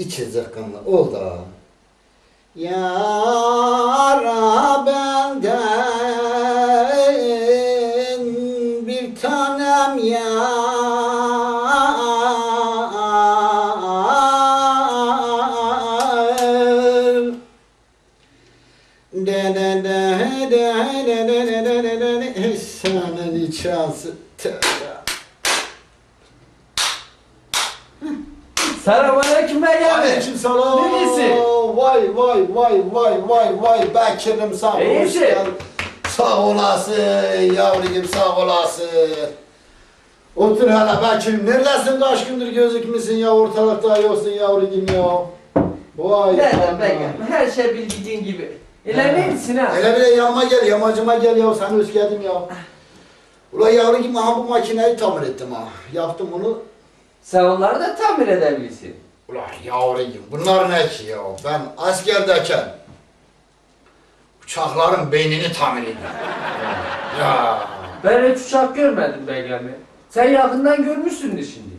içecek kanlı oldu. Yara benden bir tanem yar. De de de de de de de de de de de senin içası Selamünaleyküm bey abi. Aleyküm selam. Neresi? Vay vay vay vay vay vay Bekir'im sağ ol. İyi misin? Sağ olasın yavrucuğum sağ olasın. Otur hele Bekir'im. Neredesin kaç gündür gözükmüşsün ya ortalıkta yoksun yavrucuğum ya. Vay Nereden abi? Her şey bildiğin gibi. İler neymişsin ha? Hele bir de yanıma gel, yamacıma gel ya, seni özledim ya. Ula yavrucuğum aha bu makineyi tamir ettim ha. Yaptım onu. Sen onları da tamir edebilirsin. Ulan yavrucuğum bunlar ne ki ya? Ben askerdeyken uçakların beynini tamir ediyorum. ya. Ben hiç uçak görmedim bey abi. Sen yakından görmüşsündür şimdi.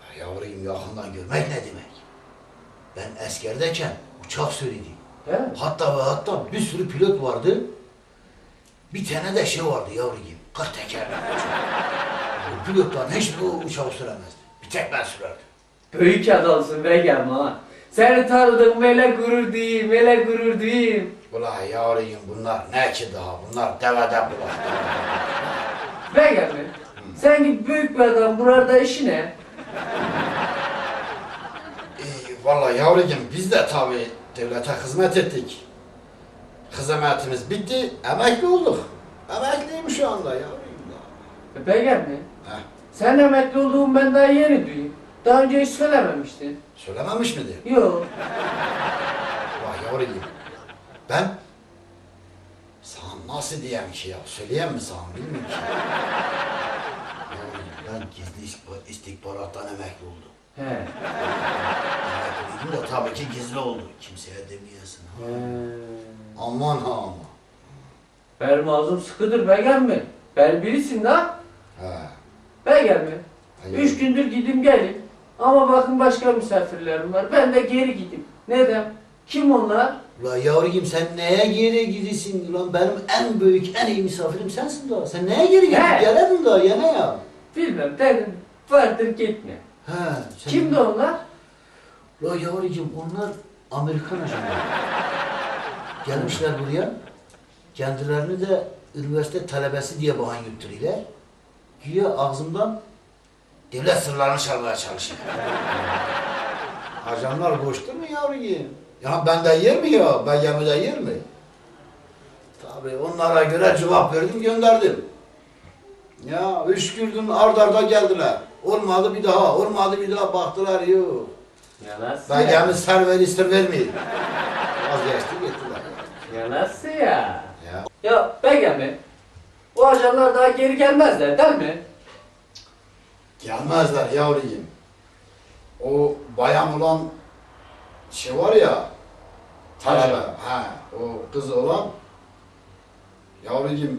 Ulan Yavrucuğum yakından görmek ne demek? Ben askerdeyken uçak sürdüm. He? Hatta ve hatta bir sürü pilot vardı. Bir tane de şey vardı yavrucuğum. Kırk tekerlekli uçak. Pilotların hiç bu uçağı süremezdi. Bir tek ben sürerdim. Büyük adamsın abi ha. Seni tanıdığım hele gurur duyayım, hele gurur duyayım. Ulan yavrucuğum bunlar ne ki daha? Bunlar devede bulak. Bey abi, sen gibi büyük bir adam burada işi ne? Ee, vallahi yavrucuğum biz de tabi devlete hizmet ettik. Hizmetimiz bitti, emekli olduk. Emekliyim şu anda yavrucuğum. E, Bey abi, Heh, sen emekli olduğun ben daha yeni duyayım. Daha önce hiç söylememiştin. söylememiş miydi? Yok. Vay yavrucuğum. Ben sana nasıl diyeyim ki ya? Söyleyeyim mi sana bilmiyorum ki. Ben gizli istihbar- istihbarattan emekli oldum. He. Emekliydim de tabii ki gizli oldu. Kimseye demeyesin. ha. Aman ha aman. Benim ağzım sıkıdır bey abi. Ben birisin la. Abi. Hayır. Üç gündür gidim gelim. Ama bakın başka misafirlerim var. Ben de geri gideyim. Neden? Kim onlar? Ulan yavrucuğum sen neye geri gidiyorsun? Ulan benim en büyük, en iyi misafirim sensin daha. Sen neye geri gidip He. geledin daha ya ne ya? Bilmem dedim. Vardır gitme. He. Sen... Kimdi onlar? Ulan yavrucuğum onlar Amerikan ajanları. Gelmişler buraya. Kendilerini de üniversite talebesi diye bahan yutturuyorlar. Güya ağzımdan devlet sırlarını çalmaya çalışıyor. Ajanlar boştur mu yavrucuğum? Ya ben de yer mi ya? Ben yemede yer mi? Tabii onlara göre cevap verdim gönderdim. Ya üç gündür ard arda geldiler. Olmadı bir daha, olmadı bir daha baktılar yok. Ya nasıl Ben ya? gelmiş server ister vermiyor. Vazgeçti gittiler. Ya nasıl ya? Ya. Ya Begemi, bu ajanlar daha geri gelmezler değil mi? Gelmezler yavrucuğum. O bayan olan şey var ya, talebe, ha, o kız olan yavrucuğum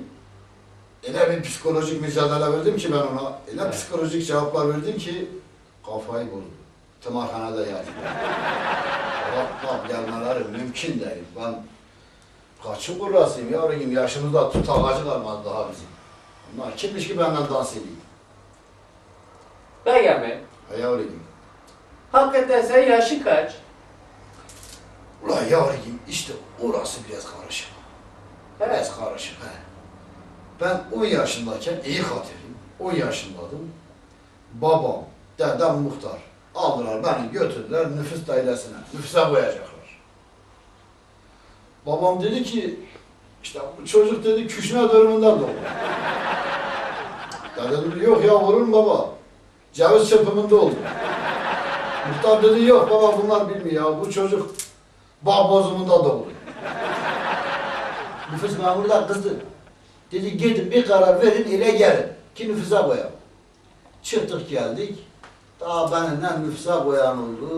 öyle bir psikolojik mücadele verdim ki ben ona, öyle Evet. psikolojik cevaplar verdim ki kafayı buldu. Tımarhanede yani. Rabbim gelmeleri mümkün değil. Ben kaçın burasıyım yavrucuğum, yaşımızda tut ağacı kalmadı daha bizim. Bunlar kimmiş ki benden dans edeyim? Begemi, Ha yavrucuğum. hakikaten sen yaşın kaç? Ulan yavrucuğum işte orası biraz karışık. Biraz karışık he. Ben 10 yaşındayken iyi hatırlayayım. 10 yaşındaydım. Babam, dedem muhtar. Aldılar beni götürdüler nüfus dairesine. Nüfusa koyacaklar. Babam dedi ki işte bu çocuk dedi küşne durumundan doğdu. Dedem dedi yok ya olur mu baba? Ceviz çırpımında oldu. Muhtar dedi yok baba bunlar bilmiyor ya bu çocuk bağ bozumunda doğdu. Nüfus memuru da kızdı. Dedi gidin bir karar verin ile gelin ki nüfusa koyalım. Çıktık geldik. Daha beni ne nüfusa koyan oldu,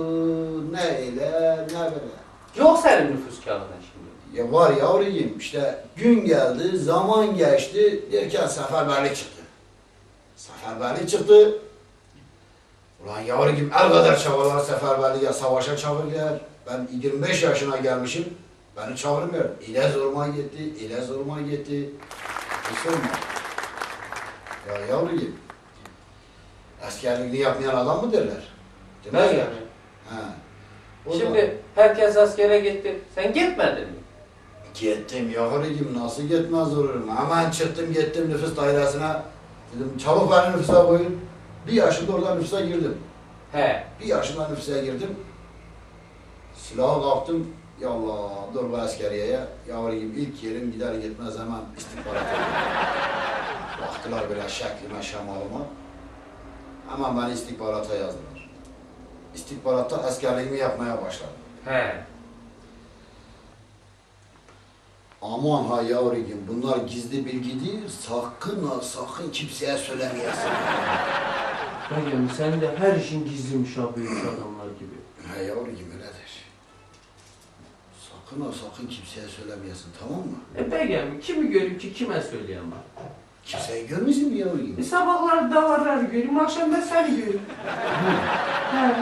ne ile ne böyle. Yok senin nüfus kağıdın. Ya var yavrucuğum işte gün geldi, zaman geçti derken seferberlik çıktı. Seferberlik çıktı. Ulan yavrucuğum el kadar çabalar seferberliğe savaşa çağırırlar. Ben 25 yaşına gelmişim. Beni çağırmıyor. İle zoruma gitti, ile zoruma gitti. Bir sorma. Ya yavrucuğum. Askerliğini yapmayan adam mı derler? Demezler. Yani. He. O Şimdi zaman- herkes askere gitti. Sen gitmedin mi? Gittim yavrucuğum nasıl gitmez olurum. Hemen çıktım gittim nüfus dairesine. Dedim çabuk beni nüfusa koyun. Bir yaşında orada nüfusa girdim. He. Bir yaşında nüfusa girdim. Silahı kalktım. Ya Allah dur bu askeriyeye. Yavrucuğum ilk yerim gider gitmez hemen istihbarat. Baktılar böyle şeklime şemalıma. Hemen beni istihbarata yazdılar. İstihbaratta askerliğimi yapmaya başladım. He. Aman ha yavrucuğum bunlar gizli bilgi değil, sakın ha sakın kimseye söylemeyesin. Begem sen de her işin gizliymiş abi büyük adamlar gibi. He yavrucuğum öyledir. Sakın ha sakın kimseye söylemeyesin tamam mı? E Begem kimi görüp ki kime söyleyemem. Kimseyi görmüşsün mü yavrucuğum? E sabahlar davarları göreyim, akşam da seni. He.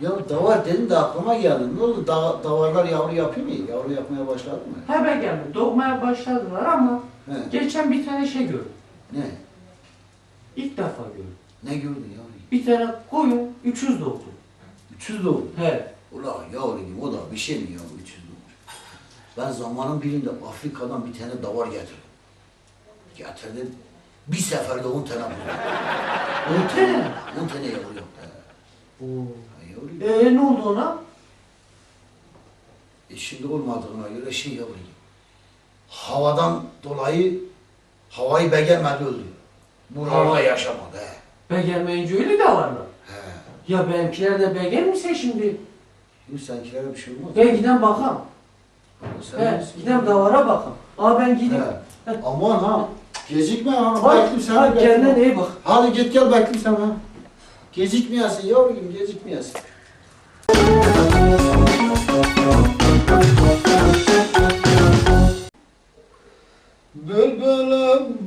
Ya davar dedin de aklıma geldi. Ne oldu? Da, davarlar yavru yapıyor mu? Yavru yapmaya başladı mı? He Begem doğmaya başladılar ama He. geçen bir tane şey gördüm. Ne? İlk defa gördüm. Ne gördün yavrucuğum? Bir tane koyun 300 doğdu. 300 doğdu. He. Ulan yavrucuğum o da bir şey mi ya 300 doğmuş? Ben zamanın birinde Afrika'dan bir tane davar getirdim. Getirdim. Bir seferde 10 tane buldum. 10 tane? 10 tane yavru yaptı. Oo. Ha, yavrucuğum. E ne oldu ona? E şimdi olmadığına göre şey yavrucuğum. Havadan dolayı havayı beğenmedi öldü. Buralarda yaşamadı. He. Beğenmeyince öyle de varlar. He. Ya benimkiler de beğenmişse şimdi. Şimdi senkilere bir şey olmaz. Ben giden bakam. He, giden davara bakam. Aa ben gideyim. He. Aman ha. Gecikme ha. Beklim seni. hadi kendine iyi bak. Hadi git gel beklim seni ha. Gecikmeyesin yavrum gecikmeyesin. Bülbülü